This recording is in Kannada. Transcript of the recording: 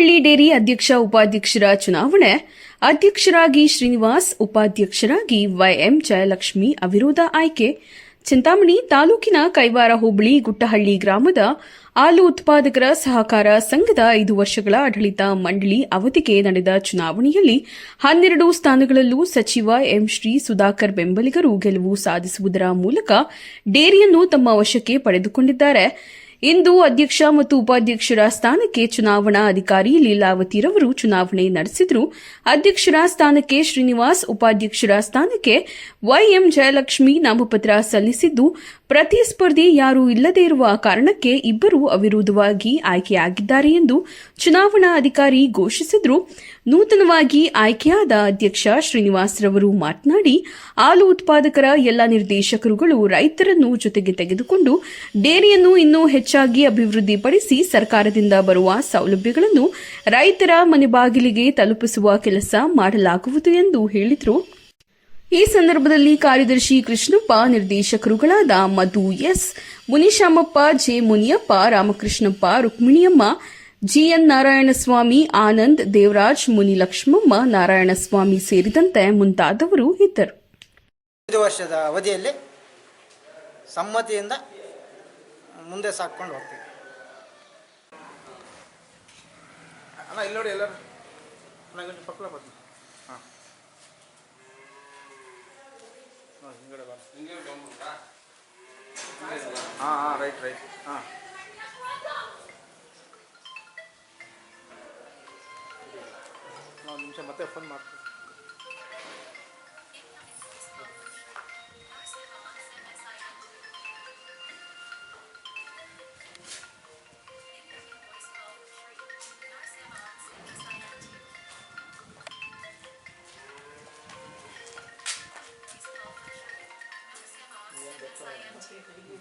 ಗುಟ್ಟಹಳ್ಳಿ ಡೇರಿ ಅಧ್ಯಕ್ಷ, ಉಪಾಧ್ಯಕ್ಷರ ಚುನಾವಣೆ. ಅಧ್ಯಕ್ಷರಾಗಿ ಶ್ರೀನಿವಾಸ್, ಉಪಾಧ್ಯಕ್ಷರಾಗಿ ವೈಎಂ ಜಯಲಕ್ಷ್ಮಿ ಅವಿರೋಧ ಆಯ್ಕೆ. ಚಿಂತಾಮಣಿ ತಾಲೂಕಿನ ಕೈವಾರ ಹೋಬಳಿ, ಗುಟ್ಟಹಳ್ಳಿ ಗ್ರಾಮದ ಹಾಲು ಉತ್ಪಾದಕರ ಸಹಕಾರ ಸಂಘದ ಐದು ವರ್ಷಗಳ ಆಡಳಿತ ಮಂಡಳಿ ಅವಧಿಗೆ ನಡೆದ ಚುನಾವಣೆಯಲ್ಲಿ ಹನ್ನೆರಡು ಸ್ಥಾನಗಳಲ್ಲೂ ಸಚಿವ ಎಂ ಶ್ರೀ ಸುಧಾಕರ್ ಬೆಂಬಲಿಗರು ಗೆಲುವು ಸಾಧಿಸುವುದರ ಮೂಲಕ ಡೇರಿಯನ್ನು ತಮ್ಮ ವಶಕ್ಕೆ ಪಡೆದುಕೊಂಡಿದ್ದಾರೆ. ಇಂದು ಅಧ್ಯಕ್ಷ ಮತ್ತು ಉಪಾಧ್ಯಕ್ಷರ ಸ್ಥಾನಕ್ಕೆ ಚುನಾವಣಾ ಅಧಿಕಾರಿ ಲೀಲಾವತಿರವರು ಚುನಾವಣೆ ನಡೆಸಿದ್ರು. ಅಧ್ಯಕ್ಷರ ಸ್ಥಾನಕ್ಕೆ ಶ್ರೀನಿವಾಸ್, ಉಪಾಧ್ಯಕ್ಷರ ಸ್ಥಾನಕ್ಕೆ ವೈಎಂ ಜಯಲಕ್ಷ್ಮಿ ನಾಮಪತ್ರ ಸಲ್ಲಿಸಿದ್ದು. ಪ್ರತಿಸ್ಪರ್ಧಿ ಯಾರೂ ಇಲ್ಲದೇ ಇರುವ ಕಾರಣಕ್ಕೆ ಇಬ್ಬರು ಅವಿರೋಧವಾಗಿ ಆಯ್ಕೆಯಾಗಿದ್ದಾರೆ ಎಂದು ಚುನಾವಣಾ ಅಧಿಕಾರಿ ಘೋಷಿಸಿದ್ರು. ನೂತನವಾಗಿ ಆಯ್ಕೆಯಾದ ಅಧ್ಯಕ್ಷ ಶ್ರೀನಿವಾಸ್ ರವರು ಮಾತನಾಡಿ, ಹಾಲು ಉತ್ಪಾದಕರ ಎಲ್ಲ ನಿರ್ದೇಶಕರುಗಳು ರೈತರನ್ನು ಜೊತೆಗೆ ತೆಗೆದುಕೊಂಡು ಡೇರಿಯನ್ನು ಇನ್ನೂ ಹೆಚ್ಚಾಗಿ ಅಭಿವೃದ್ಧಿಪಡಿಸಿ ಸರ್ಕಾರದಿಂದ ಬರುವ ಸೌಲಭ್ಯಗಳನ್ನು ರೈತರ ಮನೆ ಬಾಗಿಲಿಗೆ ತಲುಪಿಸುವ ಕೆಲಸ ಮಾಡಲಾಗುವುದು ಎಂದು ಹೇಳಿದರು. ಈ ಸಂದರ್ಭದಲ್ಲಿ ಕಾರ್ಯದರ್ಶಿ Krishnappa ನಿರ್ದೇಶಕರುಗಳಾದ Madhu S Munishamappa J Muniyappa Ramakrishnappa Rukminiyamma GN Narayanaswamy Anand Devaraj Munilakshmamma Narayanaswamy ಸೇರಿದಂತೆ ಮುಂತಾದವರು ಇದ್ದರು. ಐದು ವರ್ಷದ ಅವಧಿಯಲ್ಲಿ ಸಮ್ಮತಿಯಿಂದ ಮುಂದೆ ಸಾಕೊಂಡು ಹೋಗ್ತೀವಿ. ಅಣ್ಣ ಇಲ್ಲಿ ನೋಡಿ ಎಲ್ಲರೂ. ಅಣ್ಣ కొంచెం ಪಕ್ಕಲ ಬರ್ತೀನಿ. ಹಾಂ. ಹಿಂಗಡೆ ಬಾ. ಹಾಂ ಹಾಂ ರೈಟ್ ರೈಟ್ ಹಾಂ. ಒಂದು ನಿಮಿಷ ಮತ್ತೆ ಫೋನ್ ಮಾಡ್ತೀನಿ. 三样切可以